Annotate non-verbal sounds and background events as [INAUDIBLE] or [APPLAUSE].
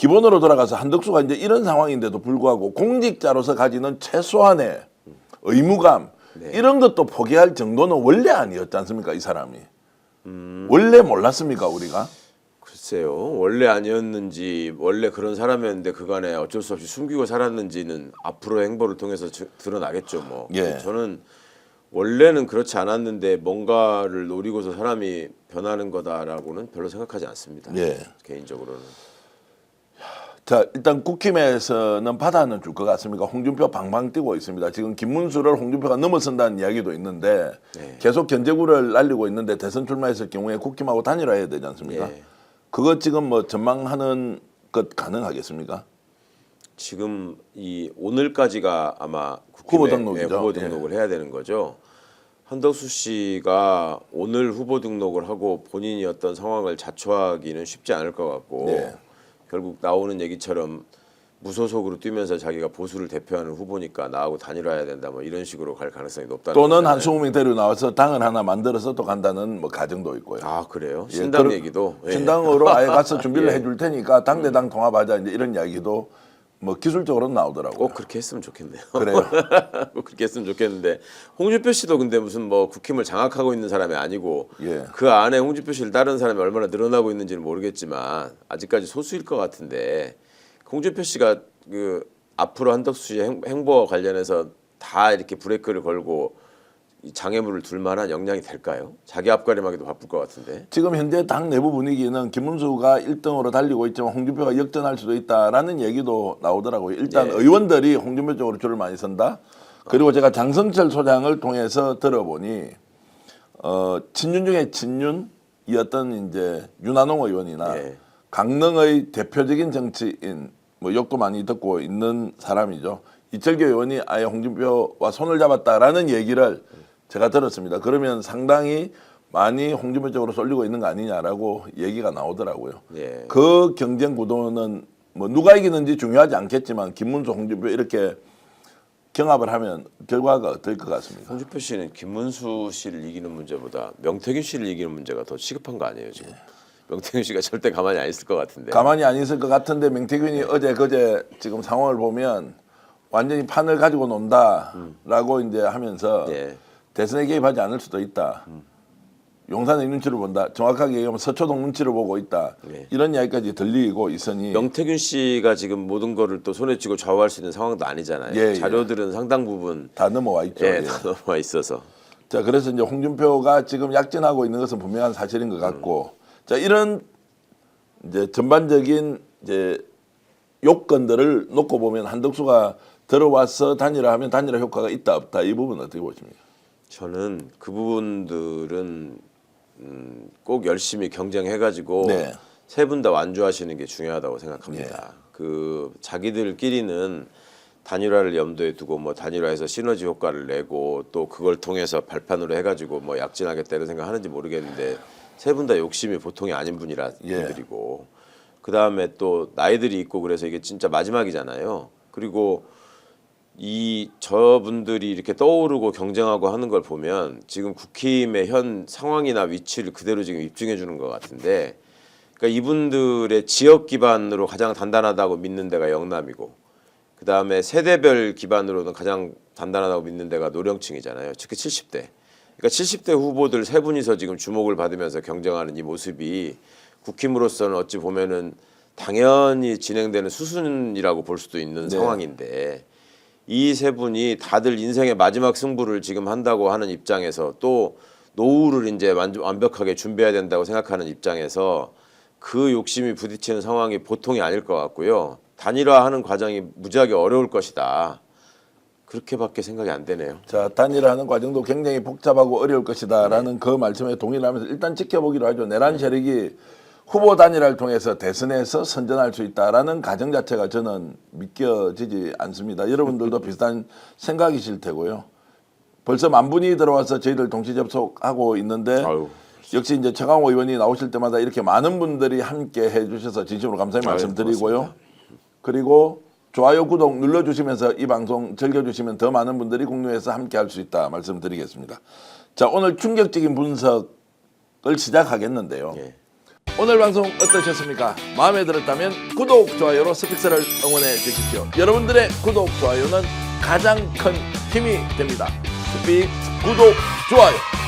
기본으로 돌아가서 한덕수가 이제 이런 상황인데도 불구하고 공직자로서 가지는 최소한의 의무감 네. 이런 것도 포기할 정도는 원래 아니었지 않습니까 이 사람이 음. 원래 몰랐습니까 우리가 글쎄요 원래 아니었는지 원래 그런 사람이었는데 그간에 어쩔 수 없이 숨기고 살았는지는 앞으로 행보를 통해서 저- 드러나겠죠 뭐 예. 저는 원래는 그렇지 않았는데 뭔가를 노리고서 사람이 변하는 거다라고는 별로 생각하지 않습니다 예. 개인적으로는 자 일단 국힘에서는 받아는 줄 것 같습니까? 홍준표 방방 뛰고 있습니다. 지금 김문수를 홍준표가 넘어선다는 이야기도 있는데 네. 계속 견제구를 날리고 있는데 대선 출마했을 경우에 국힘하고 단일화해야 되지 않습니까? 예. 그거 지금 뭐 전망하는 것 가능하겠습니까? 지금 이 오늘까지가 아마 후보 등록이죠. 예, 후보 등록을 해야 되는 거죠. 한덕수 씨가 오늘 후보 등록을 하고 본인이 어떤 상황을 자초하기는 쉽지 않을 것 같고 네. 결국 나오는 얘기처럼 무소속으로 뛰면서 자기가 보수를 대표하는 후보니까 나하고 단일화해야 된다 뭐 이런 식으로 갈 가능성이 높다는 또는. 한 20명 데리고 나와서 당을 하나 만들어서 또 간다는 뭐 가정도 있고요. 아 그래요? 예, 신당 그럼 얘기도 예. 신당으로 아예 가서 준비를 [LAUGHS] 예. 해줄 테니까 당대당 통합하자 이제 이런 이야기도 뭐 기술적으로는 나오더라고요. 꼭 그렇게 했으면 좋겠네요. 그래요. [LAUGHS] 꼭 그렇게 했으면 좋겠는데 홍준표 씨도 근데 무슨 뭐 국힘을 장악하고 있는 사람이 아니고 예. 그 안에 홍준표 씨를 따르는 사람이 얼마나 늘어나고 있는지는 모르겠지만 아직까지 소수일 것 같은데 홍준표 씨가 그 앞으로 한덕수 씨의 행- 행보와 관련해서 다 이렇게 브레이크를 걸고 이 장애물을 둘 만한 역량이 될까요? 자기 앞가림하기도 바쁠 것 같은데. 지금 현재 당 내부 분위기는 김문수가 1등으로 달리고 있지만 홍준표가 역전할 수도 있다라는 얘기도 나오더라고요. 일단 예. 의원들이 홍준표 쪽으로 줄을 많이 선다. 그리고 제가 장성철 소장을 통해서 들어보니 어, 친윤 중에 친윤이었던 이제 윤한홍 의원이나 예. 강릉의 대표적인 정치인 뭐 욕도 많이 듣고 있는 사람이죠. 이철규 의원이 아예 홍준표와 손을 잡았다라는 얘기를 제가 들었습니다. 그러면 상당히 많이 홍준표 쪽으로 쏠리고 있는 거 아니냐라고 얘기가 나오더라고요. 예. 그 경쟁 구도는 뭐 누가 이기는지 중요하지 않겠지만 김문수, 홍준표 이렇게 경합을 하면 결과가 어떨 것 같습니까? 홍준표 씨는 김문수 씨를 이기는 문제보다 명태균 씨를 이기는 문제가 더 시급한 거 아니에요 지금? 명태균 씨가 절대 가만히 안 있을 것 같은데. 가만히 안 있을 것 같은데 명태균이 어제 그제 지금 상황을 보면 완전히 판을 가지고 논다라고 이제 하면서 예. 대선에 개입하지 않을 수도 있다. 용산의 눈치를 본다. 정확하게 얘기하면 서초동 눈치를 보고 있다. 네. 이런 이야기까지 들리고 있으니 명태균 씨가 지금 모든 거를 또 손에 쥐고 좌우할 수 있는 상황도 아니잖아요. 예, 예. 자료들은 상당 부분 다 넘어와 있죠. 예, 예. 다 넘어와 있어서. 자 그래서 이제 홍준표가 지금 약진하고 있는 것은 분명한 사실인 것 같고 자 이런 이제 전반적인 이제 요건들을 놓고 보면 한덕수가 들어와서 단일화 하면 단일화 효과가 있다 없다 이 부분 은 어떻게 보십니까? 저는 그 부분들은 음, 꼭 열심히 경쟁해가지고 네. 세분 다 완주하시는 게 중요하다고 생각합니다. 그 자기들끼리는 단일화를 염두에 두고 뭐 단일화해서 시너지 효과를 내고 또 그걸 통해서 발판으로 해가지고 뭐 약진하겠다 이런 생각하는지 모르겠는데 세 분 다 욕심이 보통이 아닌 분이라 예. 분들이고 그 다음에 또 나이들이 있고 그래서 이게 진짜 마지막이잖아요. 그리고 이 저분들이 이렇게 떠오르고 경쟁하고 하는 걸 보면 지금 국힘의 현 상황이나 위치를 그대로 지금 입증해 주는 것 같은데 그러니까 이분들의 지역 기반으로 가장 단단하다고 믿는 데가 영남이고 그 다음에 세대별 기반으로는 가장 단단하다고 믿는 데가 노령층이잖아요. 특히 70대. 그러니까 70대 후보들 세 분이서 지금 주목을 받으면서 경쟁하는 이 모습이 국힘으로서는 어찌 보면은 당연히 진행되는 수순이라고 볼 수도 있는 네. 상황인데 이 세 분이 다들 인생의 마지막 승부를 지금 한다고 하는 입장에서 또 노후를 이제 완- 완벽하게 준비해야 된다고 생각하는 입장에서 그 욕심이 부딪히는 상황이 보통이 아닐 것 같고요. 단일화하는 과정이 무지하게 어려울 것이다. 그렇게밖에 생각이 안 되네요. 자 단일화하는 과정도 굉장히 복잡하고 어려울 것이다라는 그 말씀에 동의를 하면서 일단 지켜보기로 하죠. 내란 세력이 후보 단일화를 통해서 대선에서 선전할 수 있다라는 가정 자체가 저는 믿겨지지 않습니다. 여러분들도 [LAUGHS] 비슷한 생각이실 테고요. 벌써 만 분이 들어와서 저희들 동시 접속하고 있는데 아유. 역시 이제 최강호 의원이 나오실 때마다 이렇게 많은 분들이 함께 해주셔서 진심으로 감사의 아유, 말씀드리고요. 고맙습니다. 그리고 좋아요, 구독 눌러주시면서 이 방송 즐겨주시면 더 많은 분들이 공유해서 함께 할 수 있다 말씀드리겠습니다. 자, 오늘 충격적인 분석을 시작하겠는데요. 예. 오늘 방송 어떠셨습니까? 마음에 들었다면 구독, 좋아요로 스픽스를 응원해 주십시오. 여러분들의 구독, 좋아요는 가장 큰 힘이 됩니다. 스픽스 구독, 좋아요